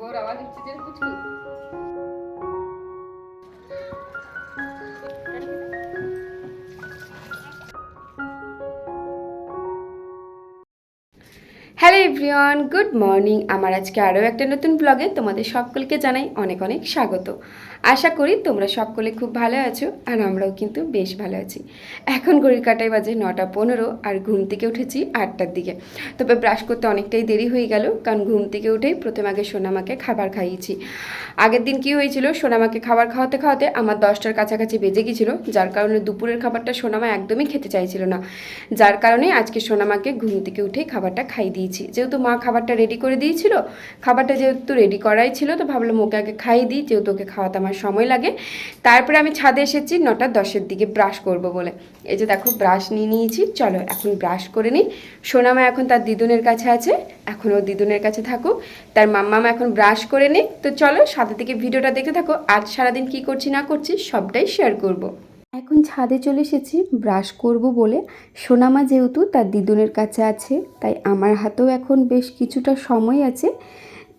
ওর আওয়াজ হচ্ছে যে এভরিওয়ান, গুড মর্নিং। আমার আজকে আরও একটা নতুন ব্লগে তোমাদের সকলকে জানাই অনেক অনেক স্বাগত। আশা করি তোমরা সকলে খুব ভালো আছো আর আমরাও কিন্তু বেশ ভালো আছি। এখন ঘড়ির কাটায় বাজে নটা পনেরো আর ঘুম থেকে উঠেছি আটটার দিকে। তবে ব্রাশ করতে অনেকটাই দেরি হয়ে গেল কারণ ঘুম থেকে উঠেই প্রথম আগে সোনামাকে খাবার খাইয়েছি। আগের দিন কি হয়েছিল, সোনামাকে খাবার খাওয়াতে খাওয়াতে আমার দশটার কাছাকাছি বেজে গিয়েছিল যার কারণে দুপুরের খাবারটা সোনামা একদমই খেতে চাইছিল না। যার কারণে আজকে সোনামাকে ঘুম থেকে উঠেই খাবারটা খাই দিয়েছি। যেহেতু মা খাবারটা রেডি করে দিয়েছিল। খাবারটা যেহেতু রেডি করাই ছিল, তো ভাবলাম ওকে আগে খাইয়ে দিই, যেহেতু ওকে খাওয়াতে আমার সময় লাগে। তারপরে আমি ছাদে এসেছি, নটা দশের দিকে ব্রাশ করব বলে। এই যে দেখো ব্রাশ নিয়ে নিয়েছি। চলো এখন ব্রাশ করে নিই। সোনামা এখন তার দিদুনের কাছে আছে, এখন ও দিদুনের কাছে থাকুক। তার মাম্মামা এখন ব্রাশ করে নিই তো চলো সাথে থেকে ভিডিওটা দেখে থাকো। আজ সারাদিন কি করছি না করছি, সবটাই শেয়ার করব। এখন ছাদে চলে এসেছি, ব্রাশ করব বলে। সোনামা যেহেতু তার দিদুনের কাছে আছে, তাই আমার হাতেও এখন বেশ কিছুটা সময় আছে।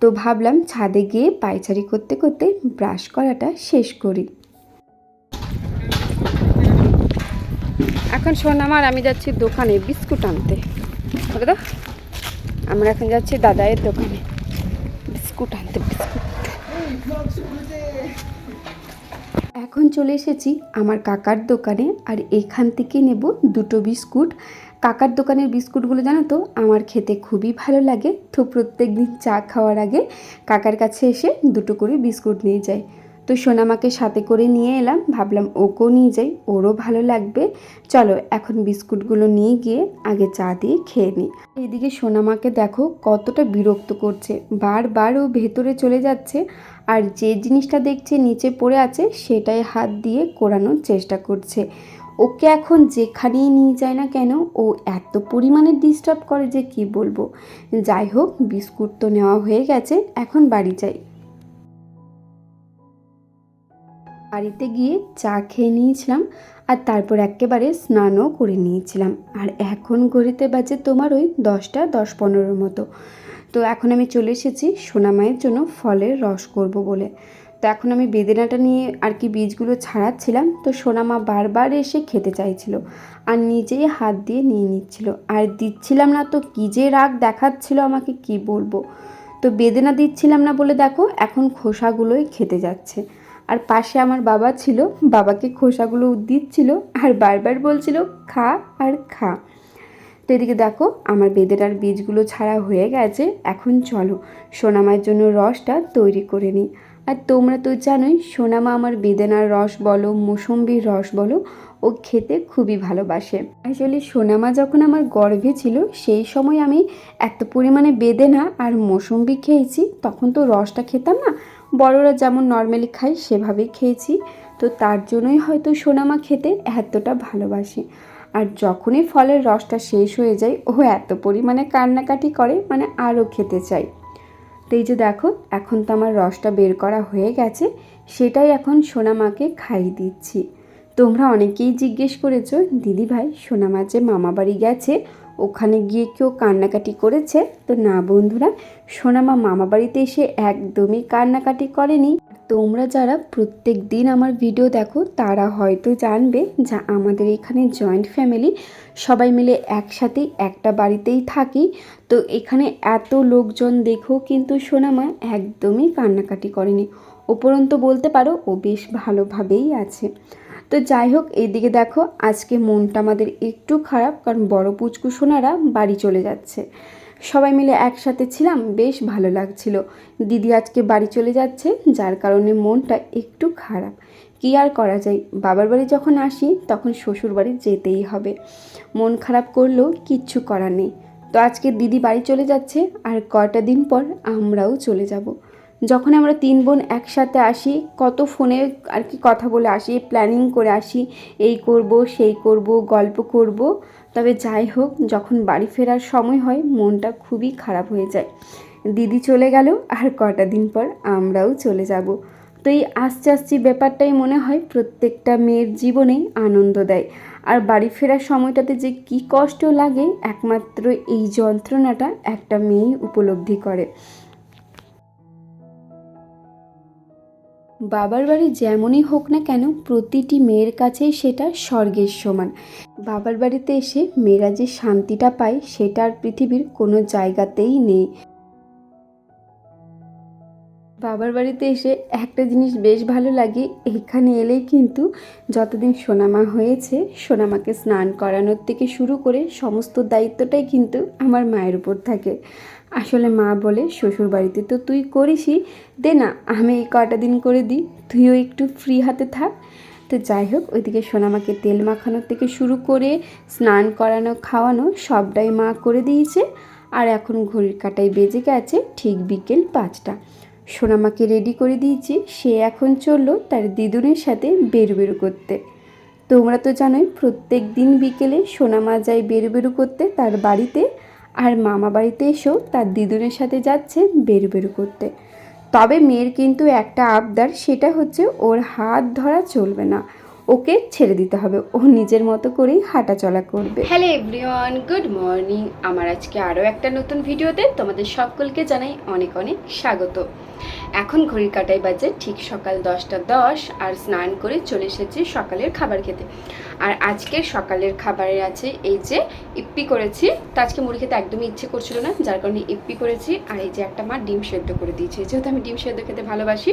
তো ভাবলাম ছাদে গিয়ে পায়চারি করতে করতে ব্রাশ করাটা শেষ করি। এখন সোনামার আমি যাচ্ছি দোকানে বিস্কুট আনতে। তো? আমরা এখন যাচ্ছি দাদায়ের দোকানে। বিস্কুট আনতে, বিস্কুট। এখন চলে এসেছি আমার কাকার দোকানে আর এখান থেকে নেব দুটো বিস্কুট। কাকার দোকানের বিস্কুটগুলো জানো তো, আমার খেতে খুবই ভালো লাগে। তো প্রত্যেক দিন চা খাওয়ার আগে কাকার কাছে এসে দুটো করে বিস্কুট নিয়ে যাই। তো সোনামাকে সাথে করে নিয়ে এলাম। ভাবলাম, ওকেও নিয়ে যাই, ওরও ভালো লাগবে। চলো, এখন বিস্কুটগুলো নিয়ে গিয়ে আগে চা দিয়ে খেয়ে নিই এদিকে সোনামাকে দেখো, কতটা বিরক্ত করছে। বারবার ও ভেতরে চলে যাচ্ছে আর যে জিনিসটা দেখছে নিচে পড়ে আছে, সেটাই হাত দিয়ে কোরানোর চেষ্টা করছে। ওকে এখন যেখানেই নিয়ে যায় না কেন, ও এত পরিমাণে ডিস্টার্ব করে যে কি বলব? যাই হোক, বিস্কুট তো নেওয়া হয়ে গেছে, এখন বাড়ি যাই। বাড়িতে গিয়ে চা খেয়ে নিয়েছিলাম আর তারপর একেবারে স্নানও করে নিয়েছিলাম। আর এখন ঘড়িতে বাজে তোমার ওই দশটা, দশ পনেরোর মতো। তো এখন আমি চলে এসেছি সোনামায়ের জন্য ফলের রস করব বলে। তো এখন আমি বেদেনাটা নিয়ে আর কি বীজগুলো ছাড়াচ্ছিলাম। তো সোনামা বারবার এসে খেতে চাইছিল আর নিজেই হাত দিয়ে নিয়ে নিচ্ছিল। আর দিচ্ছিলাম না তো কী যে রাগ দেখাচ্ছিল আমাকে কি বলব? তো বেদেনা দিচ্ছিলাম না বলে দেখো এখন খোসাগুলোই খেতে যাচ্ছে। আর পাশে আমার বাবা ছিল, বাবাকে খোসাগুলো দিচ্ছিল আর বারবার বলছিল, খা আর খা। তো এদিকে দেখো, আমার বেদেনার বীজগুলো ছাড়া হয়ে গেছে, এখন চলো সোনামার জন্য রসটা তৈরি করে নিই। আর তোমরা তো জানোই, সোনামা আমার বেদেনার রস বলো, মৌসম্বির রস বলো, ও খেতে খুবই ভালোবাসে। আসলে সোনামা যখন আমার গর্ভে ছিল, সেই সময় আমি এত পরিমাণে বেদেনা আর মৌসম্বি খেয়েছি, তখন তো রসটা খেতাম না বড়রা যেমন নর্মালি খায় সেভাবেই খেয়েছি। তো তার জন্যই হয়তো সোনামা খেতে এতটা ভালোবাসে। আর যখনই ফলের রসটা শেষ হয়ে যায়, ও এত পরিমাণে কান্নাকাটি করে মানে আরও খেতে চাই তো এই যে দেখো, এখন তো আমার রসটা বের করা হয়ে গেছে, সেটাই এখন সোনামাকে খাইয়ে দিচ্ছি। তোমরা অনেকেই জিজ্ঞেস করেছ দিদি ভাই সোনামা যে মামা বাড়ি গেছে ওখানে গিয়ে কেউ কান্নাকাটি করেছে? তো না, বন্ধুরা, সোনামা মামা বাড়িতে এসে একদমই কান্নাকাটি করেনি। তোমরা যারা প্রত্যেক দিন আমার ভিডিও দেখো, তারা হয়তো জানবে যা আমাদের এখানে জয়েন্ট ফ্যামিলি সবাই মিলে একসাথে একটা বাড়িতেই থাকি। তো এখানে এত লোকজন দেখো কিন্তু সোনামা একদমই কান্নাকাটি করেনি। উপরন্ত বলতে পারো, ও বেশ ভালোভাবেই আছে। তো যাই হোক এইদিকে দেখো, আজকে মনটা আমাদের একটু খারাপ, কারণ বড় পুচকু সোনারা বাড়ি চলে যাচ্ছে। সবাই মিলে একসাথে ছিলাম, বেশ ভালো লাগছিল। দিদি আজকে বাড়ি চলে যাচ্ছে, যার কারণে মনটা একটু খারাপ। কী আর করা যায়, বাবার বাড়ি যখন আসি, তখন শ্বশুর বাড়ি যেতেই হবে। মন খারাপ করলেও কিচ্ছু করার নেই। তো আজকে দিদি বাড়ি চলে যাচ্ছে, আর কয়টা দিন পর আমরাও চলে যাব। যখন আমরা তিন বোন একসাথে আসি, কত ফোনে আর কি কথা বলে আসি প্ল্যানিং করে আসি, এই করব, সেই করব, গল্প করব। তবে যাই হোক, যখন বাড়ি ফেরার সময় হয়, মনটা খুবই খারাপ হয়ে যায়। দিদি চলে গেল, আর কটা দিন পর আমরাও চলে যাব। তো এই আস্তে আস্তে ব্যাপারটাই মনে হয়, প্রত্যেকটা মেয়ের জীবনেই আনন্দ দেয়। আর বাড়ি ফেরার সময়টাতে যে কি কষ্ট লাগে, একমাত্র এই যন্ত্রণাটা একটা মেয়েই উপলব্ধি করে। বাবার বাড়ি যেমনই হোক না কেন, প্রতিটি মেয়ের কাছেই সেটা স্বর্গের সমান। বাবার বাড়িতে এসে মেয়েরা যে শান্তিটা পায়, সেটা আর পৃথিবীর কোনো জায়গাতেই নেই। বাবার বাড়িতে এসে একটা জিনিস বেশ ভালো লাগে, এখানে এলেই কিন্তু যতদিন সোনামা হয়েছে, সোনামাকে স্নান করানোর থেকে শুরু করে সমস্ত দায়িত্বটাই কিন্তু আমার মায়ের উপর থাকে। আসলে মা বলে, শ্বশুর বাড়িতে তো তুই করিসই। দে না, আমি এই কটা দিন করে দিই। তুইও একটু ফ্রি হাতে থাক। তো যাই হোক, ওইদিকে সোনামাকে তেল মাখানোর থেকে শুরু করে স্নান করানো, খাওয়ানো সবটাই মা করে দিয়েছে। আর এখন ঘড়ির কাটায় বেজে গেছে ঠিক বিকেল পাঁচটা। সোনামাকে রেডি করে দিয়েছি। সে এখন চলল তার দিদুনের সাথে বেরু বেরু করতে। তোমরা তো জানোই, প্রত্যেক দিন বিকেলে সোনামা যায় বেরু বেরু করতে তার বাড়িতে। আর মামা বাড়িতে এসেও তার দিদুনের সাথে যাচ্ছে বেরু বেরু করতে। তবে মেয়ের কিন্তু একটা আবদার, সেটা হচ্ছে ওর হাত ধরা চলবে না। ওকে ছেড়ে দিতে হবে। ও নিজের মতো করেই হাঁটা চলা করবে। Hello everyone, good morning. আমার আজকে আরও একটা নতুন ভিডিওতে তোমাদের সকলকে জানাই অনেক অনেক স্বাগত। এখন ঘড়ির কাটাই বাজে ঠিক সকাল দশটা দশ আর স্নান করে চলে এসেছি সকালের খাবার খেতে। আর আজকের সকালের খাবারে আছে এই যে ইপ্পি করেছি। তো আজকে মুড়ি খেতে একদমই ইচ্ছে করছিল না, যার কারণে ইপ্পি করেছি। আর এই যে একটা মা ডিম সেদ্ধ করে দিয়েছে। যেহেতু আমি ডিম সেদ্ধ খেতে ভালোবাসি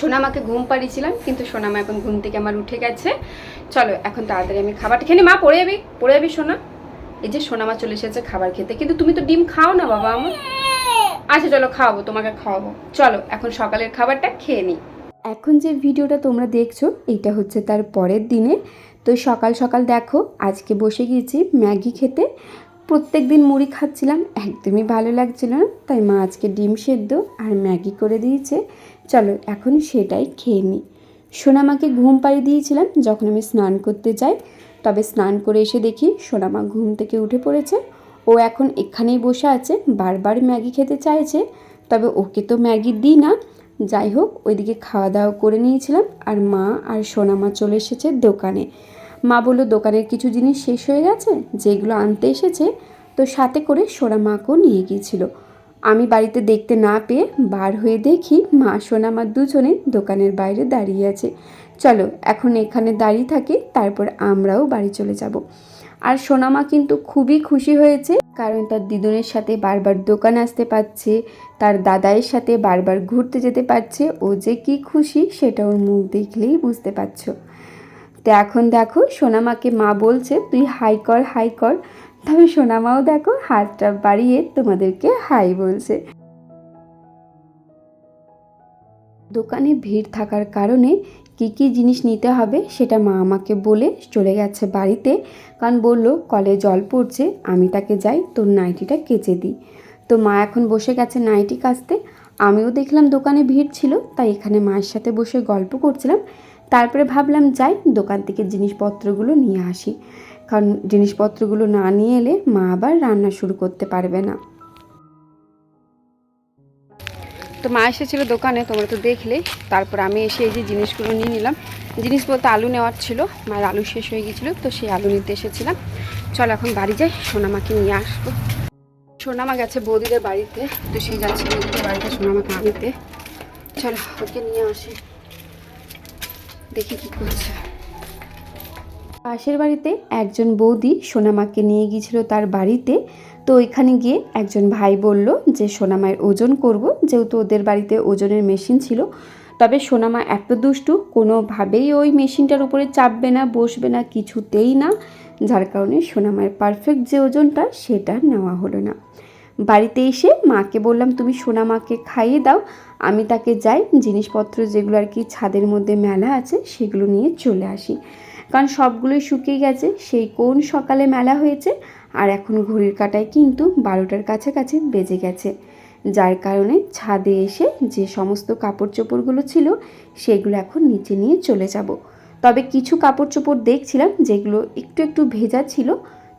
সোনামাকে ঘুম পাড়িয়েছিলাম, কিন্তু সোনামা এখন ঘুম থেকে আমার উঠে গেছে। চলো, এখন তাড়াতাড়ি আমি খাবারটা খেয়ে মা, পড়ে যাবি? পড়ে যাবি সোনা? এই যে সোনামা চলে এসেছে খাবার খেতে। কিন্তু তুমি তো ডিম খাও না, বাবা আমার। আচ্ছা চলো, খাওয়াবো, তোমাকে খাওয়াবো। চলো, এখন সকালের খাবারটা খেয়ে নিই এখন যে ভিডিওটা তোমরা দেখছ, এটা হচ্ছে তার পরের দিনে। তো সকাল সকাল দেখো, আজকে বসে গিয়েছি ম্যাগি খেতে। প্রত্যেক দিন মুড়ি খাচ্ছিলাম, একদমই ভালো লাগছিল না। তাই মা আজকে ডিম সেদ্ধ আর ম্যাগি করে দিয়েছে। চলো এখন সেটাই খেয়ে নিই। সোনামাকে ঘুম পাড়িয়ে দিয়েছিলাম যখন আমি স্নান করতে যাই। তবে স্নান করে এসে দেখি সোনামা ঘুম থেকে উঠে পড়েছে। ও এখন এখানেই বসে আছে, বারবার ম্যাগি খেতে চাইছে। তবে ওকে তো ম্যাগি দিই না। যাই হোক, ওইদিকে খাওয়া দাওয়া করে নিয়েছিলাম আর মা আর সোনামা চলে এসেছে দোকানে। মা বলল, দোকানের কিছু জিনিস শেষ হয়ে গেছে? যেগুলো আনতে এসেছে? তো সাথে করে সোনা মাকেও নিয়ে গিয়েছিল। আমি বাড়িতে দেখতে না পেয়ে বার হয়ে দেখি মা সোনামা দুজনে দোকানের বাইরে দাঁড়িয়ে আছে। চলো, এখন এখানে দাঁড়িয়ে থাকি, তারপর আমরাও বাড়ি চলে যাব। আর সোনামা কিন্তু খুবই খুশি হয়েছে, কারণ তার দিদুনের সাথে বারবার দোকান আসতে পারছে, তার দাদাইয়ের সাথে বারবার ঘুরতে যেতে পারছে। ও যে কি খুশি, সেটা ওর মুখ দেখলেই বুঝতে পারছ। তো এখন দেখো সোনামাকে মা বলছে, তুই হাই কর হাই কর। তবে সোনামাও দেখো, হাতটা বাড়িয়ে তোমাদেরকে হাই বলছে। দোকানে ভিড় থাকার কারণে কী কী জিনিস নিতে হবে সেটা মা আমাকে বলে চলে গেছে বাড়িতে। কারণ বলল, কলে জল পড়ছে, আমি তাকে যাই, তোর নাইটিটা কেচে দিই। তো মা এখন বসে গেছে নাইটি কাচতে। আমিও দেখলাম দোকানে ভিড় ছিল, তাই এখানে মায়ের সাথে বসে গল্প করছিলাম। তারপরে ভাবলাম যাই, দোকান থেকে জিনিসপত্রগুলো নিয়ে আসি। কারণ জিনিসপত্রগুলো না নিয়ে এলে মা আবার রান্না শুরু করতে পারবে না। তো মা এসেছিল দোকানে, তোমরা তো দেখলে। তারপর আমি এসে এই যে জিনিসগুলো নিয়ে নিলাম। জিনিস বলতে আলু নেওয়ার ছিল, মায়ের আলু শেষ হয়ে গিয়েছিল, তো সেই আলু নিতে এসেছিলাম। চল এখন বাড়ি যাই, সোনামাকে নিয়ে আসব। সোনামা গেছে বৌদিদের বাড়িতে, তো সে যাচ্ছে বৌদিদের বাড়িতে সোনামাকে আনতে। চলো ওকে নিয়ে আসি। দেখি কি করছে। পাশের বাড়িতে একজন বৌদি সোনামাকে নিয়ে গিয়েছিল তার বাড়িতে। তো ওইখানে গিয়ে একজন ভাই বলল যে, সোনামায়ের ওজন করব। যেহেতু ওদের বাড়িতে ওজনের মেশিন ছিল। তবে সোনামা এত দুষ্টু, কোনোভাবেই ওই মেশিনটার উপরে চাপবে না, বসবে না, কিছুতেই না। যার কারণে সোনামায়ের পারফেক্ট যে ওজনটা, সেটা নেওয়া হলো না। বাড়িতে এসে মাকে বললাম, তুমি সোনামাকে খাইয়ে দাও আমি তাকে যাই, জিনিসপত্র যেগুলো আর কি ছাদের মধ্যে মেলা আছে সেগুলো নিয়ে চলে আসি। কারণ সবগুলোই শুকিয়ে গেছে, সেই কোন সকালে মেলা হয়েছে আর এখন ঘড়ির কাটায় কিন্তু বারোটার কাছাকাছি বেজে গেছে। যার কারণে ছাদে এসে যে সমস্ত কাপড় চোপড়গুলো ছিল সেগুলো এখন নিচে নিয়ে চলে যাব। তবে কিছু কাপড় চোপড় দেখছিলাম যেগুলো একটু একটু ভেজা ছিল,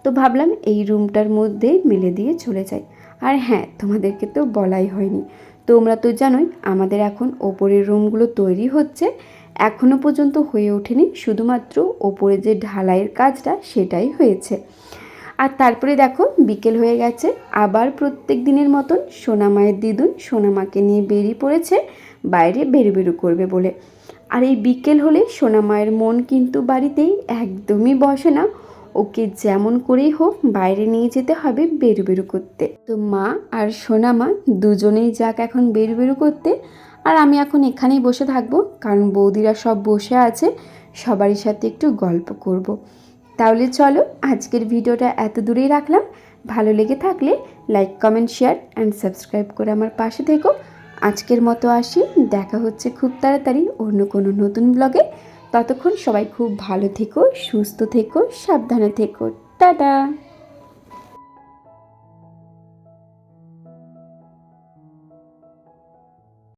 তো ভাবলাম এই রুমটার মধ্যে মেলে দিয়ে চলে যাই। আর হ্যাঁ তোমাদেরকে তো বলাই হয়নি। তোমরা তো জানোই, আমাদের এখন ওপরের রুমগুলো তৈরি হচ্ছে। এখনও পর্যন্ত হয়ে ওঠেনি, শুধুমাত্র ওপরে যে ঢালাইয়ের কাজটা সেটাই হয়েছে। আর তারপরে দেখো, বিকেল হয়ে গেছে, আবার প্রত্যেক দিনের মতন সোনামায়ের দিদুন সোনামাকে নিয়ে বেরিয়ে পড়েছে, বাইরে বেরু বেরু করবে বলে। আর এই বিকেল হলে সোনামায়ের মন কিন্তু বাড়িতেই একদমই বসে না। ওকে যেমন করেই হোক বাইরে নিয়ে যেতে হবে বেরু বেরু করতে। তো মা আর সোনামা দুজনেই যাক এখন বেরু বেরু করতে। আর আমি এখন এখানেই বসে থাকব, কারণ বৌদিরা সব বসে আছে, সবারই সাথে একটু গল্প করব। তাহলে চলো, আজকের ভিডিওটা এত দূরেই রাখলাম। ভালো লেগে থাকলে like, comment, share and subscribe করে আমার পাশে থেকো। আজকের মতো আসি, দেখা হচ্ছে খুব তাড়াতাড়ি অন্য কোনো নতুন ব্লগে। ততক্ষণ সবাই খুব ভালো থেকো সুস্থ থেকো সাবধানে থেকো। টাটা!